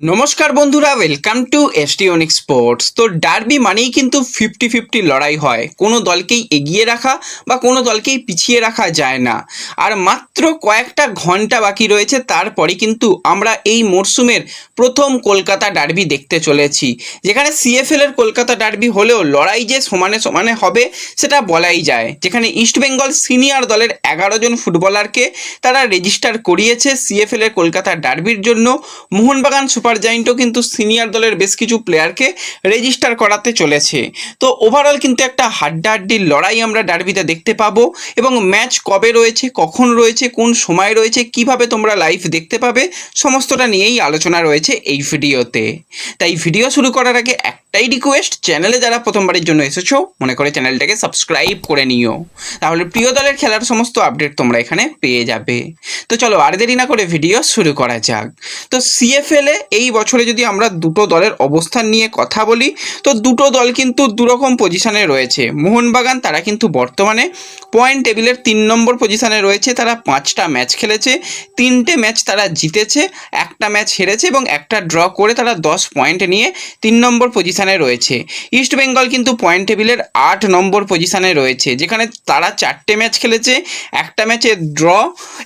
নমস্কার বন্ধুরা welcome to এসটিওনিক স্পোর্টস তো ডার্বি মানেই কিন্তু ফিফটি ফিফটি লড়াই হয়। কোনো দলকেই এগিয়ে রাখা বা কোনো দলকেই পিছিয়ে রাখা যায় না। আর মাত্র কয়েকটা ঘণ্টা বাকি রয়েছে, তারপরে কিন্তু আমরা এই মরশুমের প্রথম কলকাতা ডার্বি দেখতে চলেছি। যেখানে সিএফএল এর কলকাতা ডার্বি হলেও লড়াই যে সমানে সমানে হবে, সেটা বলাই যায়। যেখানে ইস্টবেঙ্গল সিনিয়র দলের এগারো জন ফুটবলারকে তারা রেজিস্টার করিয়েছে সিএফএল এর কলকাতা ডার্বির জন্য। মোহনবাগান সুপার জায়েন্টও কিন্তু সিনিয়র দলের বেশ কিছু প্লেয়ারকে রেজিস্টার করাতে চলেছে। তো ওভারঅল কিন্তু একটা হাড্ডাহাড্ডির লড়াই আমরা ডার্বিতে দেখতে পাবো এবং ম্যাচ কবে রয়েছে, কখন রয়েছে, কোন সময় রয়েছে, কীভাবে তোমরা লাইভ দেখতে পাবে, সমস্তটা নিয়েই আলোচনা রয়েছে এই ভিডিওতে তাই ভিডিও শুরু করার আগে একটাই রিকোয়েস্ট চ্যানেলে যারা প্রথমবারের জন্য এসেছ, মনে করে চ্যানেলটাকে সাবস্ক্রাইব করে নিও। তাহলে প্রিয় দলের খেলার সমস্ত আপডেট তোমরা এখানে পেয়ে যাবে। তো চলো আর দেরি না করে ভিডিও শুরু করা যাক। তো সিএফএলে এই বছরে যদি আমরা দুটো দলের অবস্থান নিয়ে কথা বলি, তো দুটো দল কিন্তু দুরকম পজিশনে রয়েছে। মোহনবাগান, তারা কিন্তু বর্তমানে পয়েন্ট টেবিলের তিন নম্বর পজিশনে রয়েছে, তারা পাঁচটা ম্যাচ খেলেছে, তিনটে ম্যাচ তারা জিতেছে, একটা ম্যাচ হেরেছে এবং একটা ড্র করে তারা দশ পয়েন্ট নিয়ে তিন নম্বর পজিশনে রয়েছে। ইস্ট বেঙ্গল কিন্তু পয়েন্ট টেবিলের আট নম্বর পজিশনে রয়েছে, যেখানে তারা চারটে ম্যাচ খেলেছে, একটা ম্যাচে ড্র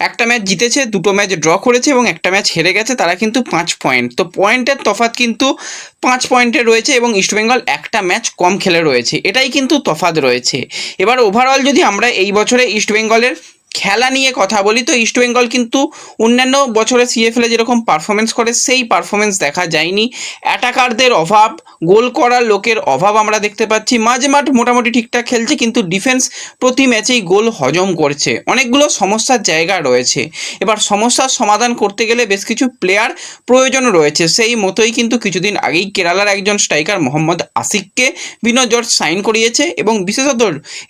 একটা ম্যাচ জিতেছে, দুটো ম্যাচ ড্র করেছে এবং একটা ম্যাচ হেরে গেছে, তারা কিন্তু পাঁচ পয়েন্ট তো পয়েন্টের তফাৎ কিন্তু পাঁচ পয়েন্টে রয়েছে এবং ইস্টবেঙ্গল একটা ম্যাচ কম খেলে রয়েছে, এটাই কিন্তু তফাৎ রয়েছে। এবার ওভারঅল যদি আমরা এই বছরে ইস্টবেঙ্গলের খেলা নিয়ে কথা বলি, তো ইস্টবেঙ্গল কিন্তু অন্যান্য বছরে সিএফএলে যেরকম পারফরমেন্স করে, সেই পারফরমেন্স দেখা যায়নি। অ্যাটাকারদের অভাব, গোল করার লোকের অভাব আমরা দেখতে পাচ্ছি। মাঝে মাঠ মোটামুটি ঠিকঠাক খেলছে, কিন্তু ডিফেন্স প্রতি ম্যাচেই গোল হজম করছে। অনেকগুলো সমস্যার জায়গা রয়েছে। এবার সমস্যার সমাধান করতে গেলে বেশ কিছু প্লেয়ার প্রয়োজন রয়েছে। সেই মতোই কিন্তু কিছুদিন আগেই কেরালার একজন স্ট্রাইকার মোহাম্মদ আসিককে বিনো জর্জ সাইন করিয়েছে এবং বিশেষত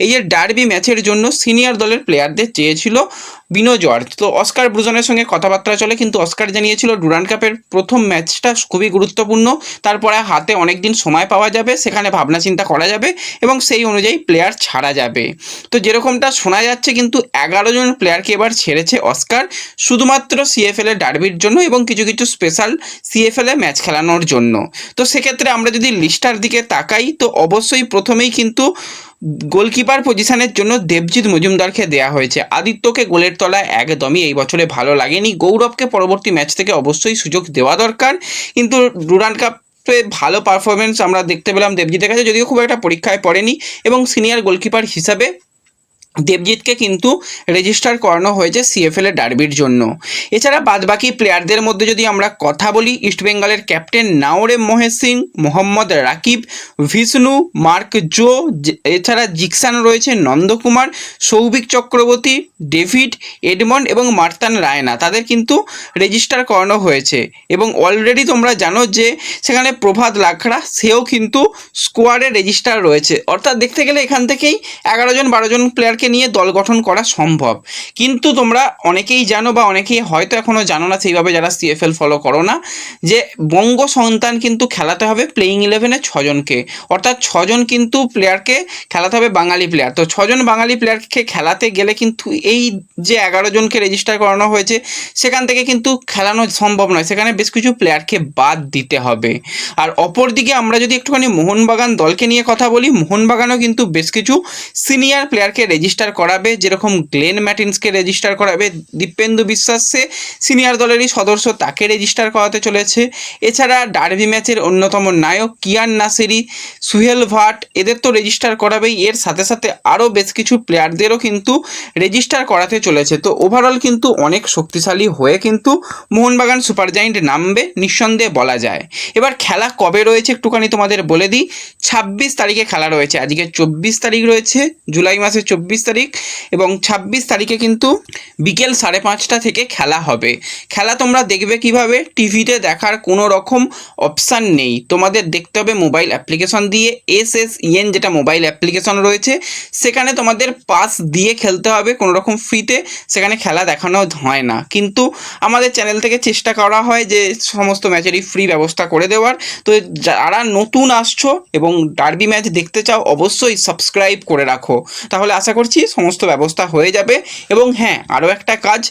এই যে ডার্বি ম্যাচের জন্য সিনিয়র দলের প্লেয়ারদের চেয়েছিল বিনো জর্জ তো অস্কার ব্রুজনের সঙ্গে কথাবার্তা চলে, কিন্তু অস্কার জানিয়েছিল ডুরান্ড কাপের প্রথম ম্যাচটা খুবই গুরুত্বপূর্ণ, তারপরে হাতে অনেক দিন সময় পাওয়া যাবে, সেখানে ভাবনা চিন্তা করা যাবে এবং সেই অনুযায়ী প্লেয়ার ছাড়া যাবে। তো যেরকমটা শোনা যাচ্ছে কিন্তু এগারো জন প্লেয়ারকে এবার ছেড়েছে অস্কার, শুধুমাত্র সিএফএল এর ডার্বির জন্য এবং কিছু কিছু স্পেশাল সিএফএল এ ম্যাচ খেলানোর জন্য। তো সেক্ষেত্রে আমরা যদি লিস্টার দিকে তাকাই, তো অবশ্যই প্রথমেই কিন্তু গোলকিপার পজিশনের জন্য দেবজিৎ মজুমদারকে দেয়া হয়েছে। আদিত্যকে গোলের তলায় একদমই এই বছরে ভালো লাগেনি। গৌরবকে পরবর্তী ম্যাচ থেকে অবশ্যই সুযোগ দেওয়া দরকার। কিন্তু ডুরান্ড কাপ ভালো পারফরমেন্স আমরা দেখতে পেলাম দেবজিতের কাছে, যদিও খুব একটা পরীক্ষায় পড়েনি এবং সিনিয়র গোলকিপার হিসাবে দেবজিৎকে কিন্তু রেজিস্টার করানো হয়েছে সিএফএল এর ডার্বির জন্য। এছাড়া বাদবাকি প্লেয়ারদের মধ্যে যদি আমরা কথা বলি ইস্টবেঙ্গলের ক্যাপ্টেন নাওরে মহেশ সিং, মোহাম্মদ রাকিব ভিষ্ণু মার্ক জো এছাড়া জিকসান রয়েছে নন্দকুমার সৌভিক চক্রবর্তী ডেভিড এডমন্ড এবং মার্তান রায়না তাদের কিন্তু রেজিস্টার করানো হয়েছে। এবং অলরেডি তোমরা জানো যে সেখানে প্রভাত লাখড়া সেও কিন্তু স্কোয়াডে রেজিস্টার রয়েছে। অর্থাৎ দেখতে গেলে এখান থেকেই এগারো জন, বারো জন প্লেয়ারকে নিয়ে দল গঠন করা সম্ভব। কিন্তু তোমরা অনেকেই জানো বা অনেকেই হয়তো এখনও জানো না, সেইভাবে যারা সিএফএল ফলো করো না, যে বঙ্গ সন্তান কিন্তু খেলাতে হবে প্লেয়িং ইলেভেনে ছজনকে। অর্থাৎ ছজন কিন্তু প্লেয়ারকে খেলাতে হবে বাঙালি প্লেয়ার তো ছজন বাঙালি প্লেয়ারকে খেলাতে গেলে কিন্তু এই যে এগারো জনকে রেজিস্টার করানো হয়েছে, সেখান থেকে কিন্তু খেলানো সম্ভব নয়। সেখানে বেশ কিছু প্লেয়ারকে বাদ দিতে হবে। আর অপরদিকে আমরা যদি একটুখানি মোহনবাগান দলকে নিয়ে কথা বলি, মোহনবাগানও কিন্তু বেশ কিছু সিনিয়র প্লেয়ারকে রেজিস্টার করাবে, যেরকম গ্লেন ম্যাটিন্সকে রেজিস্টার করাবে, দীপেন্দু বিশ্বাসে সিনিয়র দলেরই সদস্য তাকে রেজিস্টার করাতে চলেছে। এছাড়া ডার্বি ম্যাচের অন্যতম নায়ক কিয়ান নাসেরি, সুহেল ভাট, এদের তো রেজিস্টার করাবেই। এর সাথে সাথে আরও বেশ কিছু প্লেয়ারদেরও কিন্তু রেজিস্টার করাতে চলেছে। তো ওভারঅল কিন্তু অনেক শক্তিশালী হয়ে কিন্তু মোহনবাগান সুপার জায়েন্ট নামবে, নিঃসন্দেহে বলা যায়। এবার খেলা কবে রয়েছে একটুখানি তোমাদের বলে দিই। ছাব্বিশ তারিখে খেলা রয়েছে। আজকে চব্বিশ তারিখ রয়েছে, জুলাই মাসের চব্বিশ তারিখ এবং ছাব্বিশ তারিখে কিন্তু বিকেল সাড়ে পাঁচটা থেকে খেলা হবে। খেলা তোমরা দেখবে কীভাবে? টিভিতে দেখার কোনো রকম অপশান নেই। তোমাদের দেখতে হবে মোবাইল অ্যাপ্লিকেশন দিয়ে এস এস ইএন যেটা মোবাইল অ্যাপ্লিকেশন রয়েছে, সেখানে তোমাদের পাস দিয়ে খেলতে হবে কোনো রকম ফ্রিতে সেখানে খেলা দেখানো হয় না। কিন্তু আমাদের চ্যানেল থেকে চেষ্টা করা হয় যে সমস্ত ম্যাচেরই ফ্রি ব্যবস্থা করে দেওয়ার। তো যারা নতুন আসছো এবং ডার্বি ম্যাচ দেখতে চাও, অবশ্যই সাবস্ক্রাইব করে রাখো। তাহলে আশা করছি করছি সমস্ত ব্যবস্থা হয়ে যাবে। এবং হ্যাঁ আরও একটা কাজ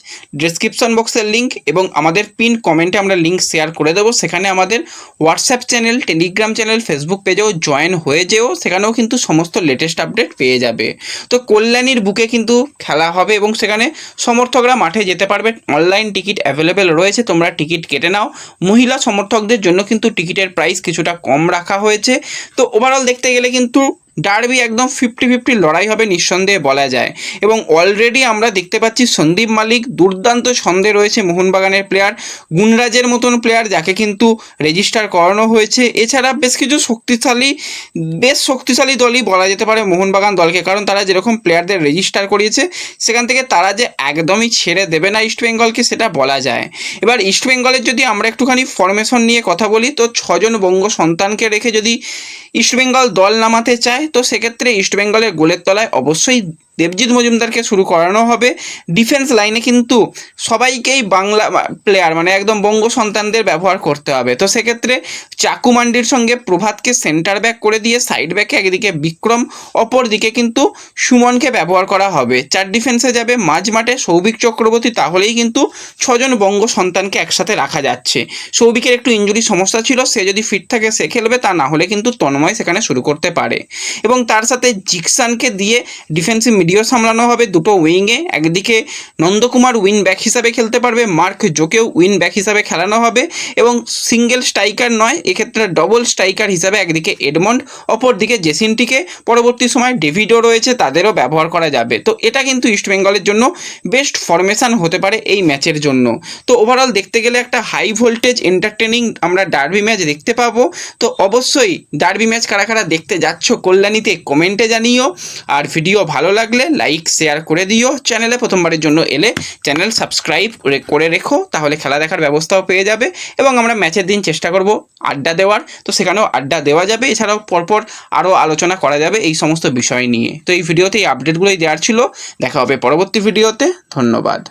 ডেসক্রিপশন বক্সের লিঙ্ক এবং আমাদের পিন কমেন্টে আমরা লিঙ্ক শেয়ার করে দেবো। সেখানে আমাদের WhatsApp channel Telegram channel Facebook পেজেও join হয়ে যেও। সেখানেও কিন্তু সমস্ত লেটেস্ট আপডেট পেয়ে যাবে। তো কল্যাণীর বুকে কিন্তু খেলা হবে এবং সেখানে সমর্থকরা মাঠে যেতে পারবে। অনলাইন টিকিট অ্যাভেলেবেল রয়েছে, তোমরা টিকিট কেটে নাও। মহিলা সমর্থকদের জন্য কিন্তু টিকিটের প্রাইস কিছুটা কম রাখা হয়েছে। তো ওভারঅল দেখতে গেলে কিন্তু ডার্বি একদম ফিফটি ফিফটি লড়াই হবে নিঃসন্দেহে বলা যায়। এবং অলরেডি আমরা দেখতে পাচ্ছি সন্দীপ মালিক দুর্দান্ত ছন্দে রয়েছে মোহনবাগানের প্লেয়ার গুণরাজের মতন প্লেয়ার যাকে কিন্তু রেজিস্টার করানো হয়েছে। এছাড়া বেশ কিছু শক্তিশালী, বেশ শক্তিশালী দলই বলা যেতে পারে মোহনবাগান দলকে, কারণ তারা যেরকম প্লেয়ারদের রেজিস্টার করিয়েছে, সেখান থেকে তারা যে একদমই ছেড়ে দেবে না ইস্টবেঙ্গলকে সেটা বলা যায়। এবার ইস্টবেঙ্গলের যদি আমরা একটুখানি ফরমেশন নিয়ে কথা বলি, তো ছজন বঙ্গ সন্তানকে রেখে যদি ইস্টবেঙ্গল দল নামাতে চায় তো সেক্ষেত্রে ইস্টবেঙ্গলের গোলের তলায় অবশ্যই দেবজিৎ মজুমদারকে শুরু করানো হবে। ডিফেন্স লাইনে কিন্তু সবাইকেই বাংলা প্লেয়ার মানে একদম বঙ্গ সন্তানদের ব্যবহার করতে হবে। তো সেক্ষেত্রে চাকু মান্ডির সঙ্গে প্রভাতকে সেন্টার ব্যাক করে দিয়ে সাইড ব্যাকে একদিকে বিক্রম অপর দিকে কিন্তু সুমনকে ব্যবহার করা হবে। চার ডিফেন্সে যাবে মাঝ মাঠে সৌভিক চক্রবর্তী, তাহলেই কিন্তু ছজন বঙ্গ সন্তানকে একসাথে রাখা যাচ্ছে। সৌভিকের একটু ইঞ্জুরি সমস্যা ছিল, সে যদি ফিট থাকে সে খেলবে, তা না হলে কিন্তু তন্ময় সেখানে শুরু করতে পারে। এবং তার সাথে জিকসানকে দিয়ে ডিফেন্সিভ মিডিও সামলানো হবে দুটো উইংয়ে। একদিকে নন্দকুমার উইন ব্যাক হিসাবে খেলতে পারবে, মার্ক জোকেও উইন ব্যাক হিসাবে খেলানো হবে এবং সিঙ্গেল স্ট্রাইকার নয়, এক্ষেত্রে ডবল স্ট্রাইকার হিসাবে একদিকে এডমন্ড, অপরদিকে জেসিনটিকে। পরবর্তী সময় ডেভিডও রয়েছে, তাদেরও ব্যবহার করা যাবে। তো এটা কিন্তু ইস্টবেঙ্গলের জন্য বেস্ট ফরমেশন হতে পারে এই ম্যাচের জন্য। তো ওভারঅল দেখতে গেলে একটা হাই ভোল্টেজ এন্টারটেনিং আমরা ডার্বি ম্যাচ দেখতে পাবো। তো অবশ্যই ডার্বি ম্যাচ কারা কারা দেখতে যাচ্ছ কল্যাণীতে কমেন্টে জানিও। আর ভিডিও ভালো লাগলে লাইক শেয়ার করে দিও চ্যানেলে প্রথমবারের জন্য এলে চ্যানেল সাবস্ক্রাইব করে রেখো, তাহলে খেলা দেখার ব্যবস্থাও পেয়ে যাবে। এবং আমরা ম্যাচের দিন চেষ্টা করব আড্ডা দেওয়ার। তো সেখানেও আড্ডা দেওয়া যাবে। এছাড়াও পরপর আরও আলোচনা করা যাবে এই সমস্ত বিষয় নিয়ে। তো এই ভিডিওতে এই আপডেটগুলোই দেওয়ার ছিল। দেখা হবে পরবর্তী ভিডিওতে ধন্যবাদ।